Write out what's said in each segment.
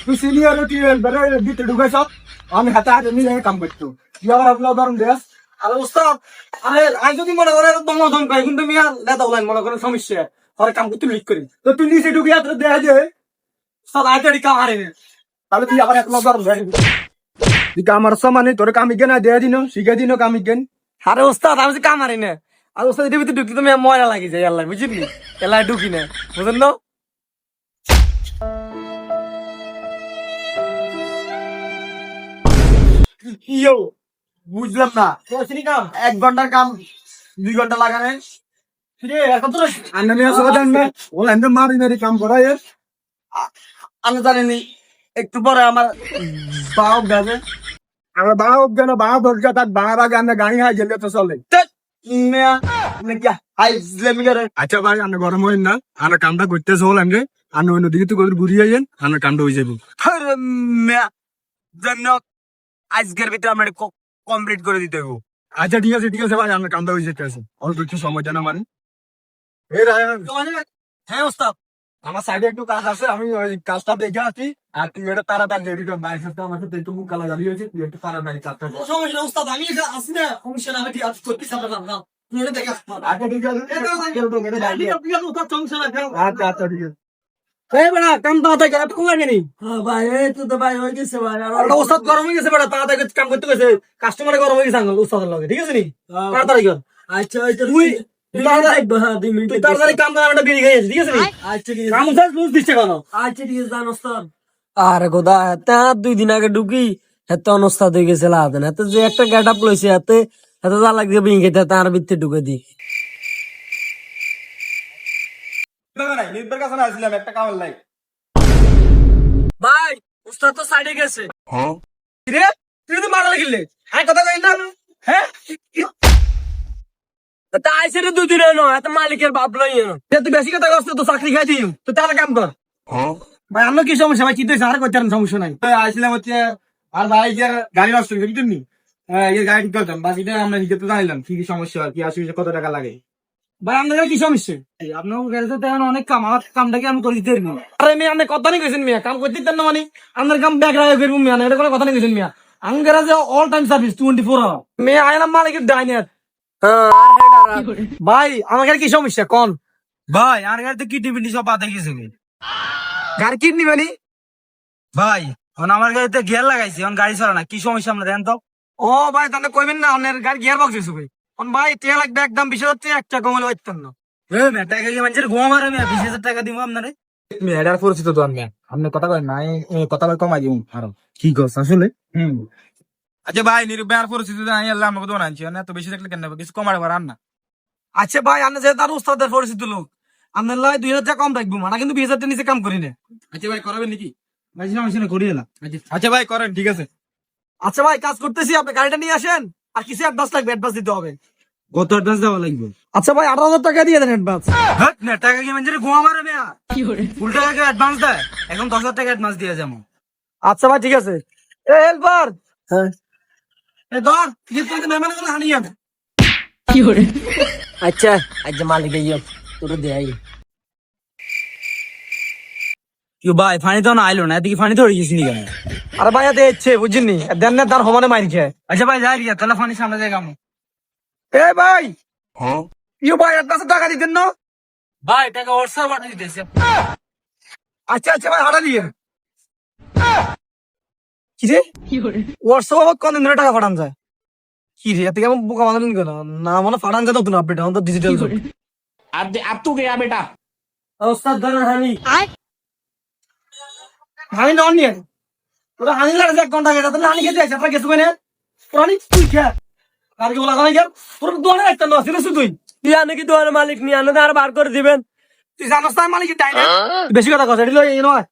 তুই সিনিয়র তুই সব আমি হাতে হাতে মিলে কাম করতো ইয়ার আপনার উদাহরণ দেস আরে উস্তাদ যদি মনে সমস্যা। কাম এক তোর কামি দেয়া দিন শিখে দিন কামি কেন আরে উস্তাদ আমি কাম হারি না। আর ওস্তাদ এটার ভিতরে ময়লা লাগে যায়, আল্লাহ, বুঝলি? এলাই ঢুকি না, বুঝলেন না ইয়ো বুঝলাম না। কাম এক ঘণ্টার কাম দুই ঘণ্টা লাগানে মারি মারি কাম করা এর। আমি জানিনি একটু পরে আমার গাছে তার গাড়ি হাই গেলে তো চলে। আচ্ছা ভাই গরম হইন না। আমরা কামটা করতেছে হল আমি আমরা অন্য দিকে তো ঘুরিয়ে যাইন আমরা কামটা হয়ে যাব আজকের ভিতরে আমরা কমপ্লিট করে দিতে হবে আচ্ছা ঠিক আছে ঠিক আছে ভাই আমরা কামটা হয়ে যেতে আছে। অল্প একটু সময় জানা মানে হ্যাঁ ওস্তাদ। আমার সাইডে একটু কাজ আছে আমি ওই কাজটা দেখে আসি আর তুই এটা তাড়াতাড়ি রেডি কর বাইরের সাথে আমার সাথে একটু মুখ কালা দাঁড়িয়ে হয়েছে তুই একটু তাড়াতাড়ি কাজটা কর। সমস্যা উস্তাদ আমি আসি না সমস্যা না আমি ঠিক আছে করতে আচ্ছা ঠিক আছে তো আচ্ছা আচ্ছা ঠিক আছে। এই বেড়া কাম তাড়াতাড়ি কর এতক্ষণ লাগে নি ভাই এই তো তো ভাই হয়ে গেছে ভাই আর ওস্তাদ গরম হয়ে গেছে বেড়া তাড়াতাড়ি কাম করতে গেছে কাস্টমারে গরম হয়ে গেছে আঙ্গুল ওস্তাদের লগে ঠিক আছে নি? তাড়াতাড়ি কর। আচ্ছা আচ্ছা তুই তুই তাড়াতাড়ি হ্যাঁ দুই মিনিট তুই তাড়াতাড়ি কাম কর আমরা বিড়ি খাইছি ঠিক আছে নি? আচ্ছা ঠিক আছে। কাম শেষ লুজ দিচ্ছে কেন আচ্ছা ঠিক আছে জান ওস্তাদ। আরে গোদা হাতে দুই দিন আগে ঢুকি এত অনস্থাত হয়ে গেছে এত যে একটা গেট আপ লইছে এতে এত যা লাগছে বিঙ্গে তার ভিতরে ঢুকে দি নাই নির্বের কাছে না আসলাম একটা কামাল নাই। ভাই উস্তাদ তো সাইডে গেছে। রে তুই তো মারা লাগিলে হ্যাঁ কথা কই না। হ্যাঁ? তা আইসে রে দুই দিন এত মালিকের বাপ লই এনো তুই বেশি কথা কষ্ট তো চাকরি খাই দিই তো তাহলে কাম কর। ভাই আমরা কি সমস্যা? ভাই চিন্তা আর করতে সমস্যা নাই। আসলাম হচ্ছে আর ভাই যে গাড়ি নষ্ট হয়ে হ্যাঁ এই গাড়ি ঠিক করতাম বাস এটা আমরা নিজে তো জানিলাম কি কি সমস্যা কি অসুবিধা কত টাকা লাগে। ভাই আপনাদের কি সমস্যা? আপনার অনেক কাম আমার কামটাকে আমি করে দিতে পারি না। আরে মেয়ে আপনি কথা মিয়া কাম করতে দিতেন না মানে। আপনার কাম ব্যাগ রাখা ফিরবো মিয়া না এটা কোনো কথা নেই কইছেন মিয়া। আঙ্গারা যে all time service twenty four hour মেয়ে আয়না মালিকের ডাইনার ভাই আমার গাড়ি কি সমস্যা কোন? ভাই আর গাড়িতে কি টিভি সব বাদ গেছে গাড়ি কিডনি মানে? ভাই এখন আমার গাড়িতে গিয়ার লাগাইছি এখন গাড়ি চলে না কি সমস্যা আমরা দেন তো। ও ভাই তাহলে কইবেন না আপনার গাড়ি গিয়ার বক্স ভাই। ভাই তেল লাগবে একদম বিশ হাজার টাকা একটা কমলে পাইতেন না। টাকা কি মানুষের ঘুম মারে বিশ হাজার টাকা দিব আপনারে। এটার পরিচিত তো আমি আপনি কথা কয় নাই কথা কয় কমাই দিব আরও কি কস আসলে? হুম। আচ্ছা ভাই নিরুপায় পরিস্থিতি আমি আল্লাহ আমাকে দোকান আনছি। না তো বেশি থাকলে কেন? কিছু পারান না। আচ্ছা ভাই আপনি উস্তাদের পরিচিত লোক আপনার লাই দুই হাজার টাকা কম থাকব মানে কিন্তু বিশ হাজার টাকা নিচে কাম করি না। আচ্ছা ভাই করবেন নাকি? ভাই সমস্যা করি আচ্ছা ভাই করেন ঠিক আছে। আচ্ছা ভাই কাজ করতেছি আপনি গাড়িটা নিয়ে আসেন। আর কিছু অ্যাডভান্স লাগবে অ্যাডভান্স দিতে হবে। কত অ্যাডভান্স দেওয়া লাগবে? আচ্ছা ভাই আঠারো হাজার টাকা দিয়ে দেন অ্যাডভান্স না টাকা কি মানুষের ঘুম মারে মেয়া। ফুল টাকা অ্যাডভান্স দেয়? এখন দশ হাজার টাকা অ্যাডভান্স দিয়ে যাব। আচ্ছা ভাই ঠিক আছে। এ হেল্পার হ্যাঁ। এ ধর কি মেহমান হানিয়ে আন। আচ্ছা আচ্ছা মালিক ইয়ে তোর দেয় কি ভাই ফানি তো না আইলো না এদিকে ফানি ধরে গেছিনি কেন আরে ভাই এতে ইচ্ছে বুঝিনি। দেন না তার সমানে মারি খেয়ে। আচ্ছা ভাই যাই রিয়া তাহলে ফানি সামনে যাই গামো। এ ভাই! ইউ ভাই অ্যাডভান্স টাকা দিতেন না? ভাই টাকা হোয়াটসঅ্যাপ পাঠিয়ে দিতেছি। আচ্ছা আচ্ছা ভাই হারা দিয়ে। কি রে হোয়াটসঅ্যাপ কোন দিন টাকা পাঠান যায়? কি রে এত কেমন বোকা বানালেন কেন? না মানে পাঠান যায় নতুন আপডেট আমাদের ডিজিটাল যুগ। ওস্তাদ ধরেন হানি। হানি নন নিয়ে তোরা হানি লাগে এক ঘণ্টা গেছে তাহলে হানি খেতে আছে আপনার গেছো কেন? পুরানি তুই খা। আর কি বলা কথা গেল তোর দোয়ানে রাখতেন না সিরিয়াস তুই। তুই আনে কি তোমার মালিক নিয়ে আনে আর বার করে দিবেন। তুই জানোস না মালিক তাই না? বেশি কথা কথা এটি এই নয়।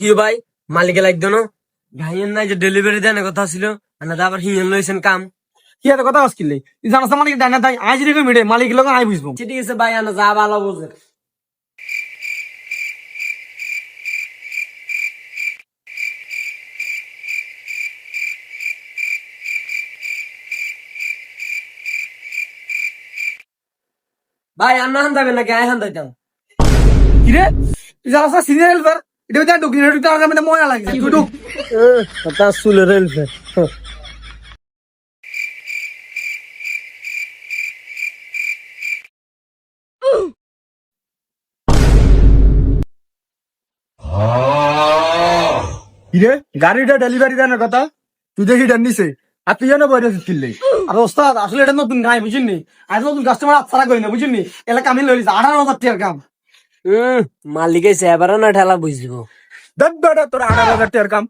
কি ভাই মালিকে লাগতো না? গাইয়ের নাই যে ডেলিভারি দেন কথা ছিল মানে আবার হিয়েন লইছেন কাম। কি এত কথা আসকিলে তুই জানাস না মালিক ডাইনা তাই আজ রেখে মিটে মালিক লোক আই বুঝব। ঠিক আছে ভাই আনা যা ভালো বুঝে। ভাই আন্না হান যাবেন নাকি? আয় হান যাইতাম কি রে তুই না সিনিয়র হেল্পার এটা ভিতরে ঢুকি না ঢুকতে আমার মনে লাগছে তুই ঢুক তার চুলের রেলফের গাড়িটা ডেলিভারি দেওয়ার কথা? তুই দেখি ডান নিছে। তুই জানো বইরে কিনলে আর ওস্তাদ আসলে এটা নতুন গাই বুঝিনি আজ নতুন কাস্টমার আচ্ছা করি না বুঝিনি এলাকা আমি লইলিস আঠারো হাজার টাকার কাম। মালিক এবার না ঠেলা বুঝব। বেটা তোর আঠারো হাজার টাকার কাম।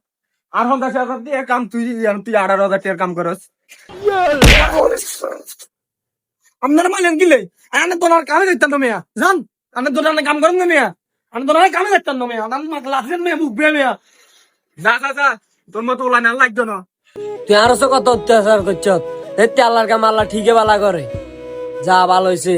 আর পঞ্চাশ হাজার টাকার কাম তুই তুই আঠারো হাজার টাকার কাম করস। আপনারা মানেন কিলে আনে তোলার কামে দেখতাম তো মেয়া জান? আনে তোলার কাম করেন না মেয়া। আনে তোলার কামে দেখতাম তো মেয়া আমি লাঠের মেয়ে বুক মেয়া। যা যা তোর মতো ওলা না লাগতো না। তুই আরও কত অত্যাচার করছ। দেখতে আল্লাহর কাম আল্লাহ ঠিকই বালা করে। যা ভালো হয়েছে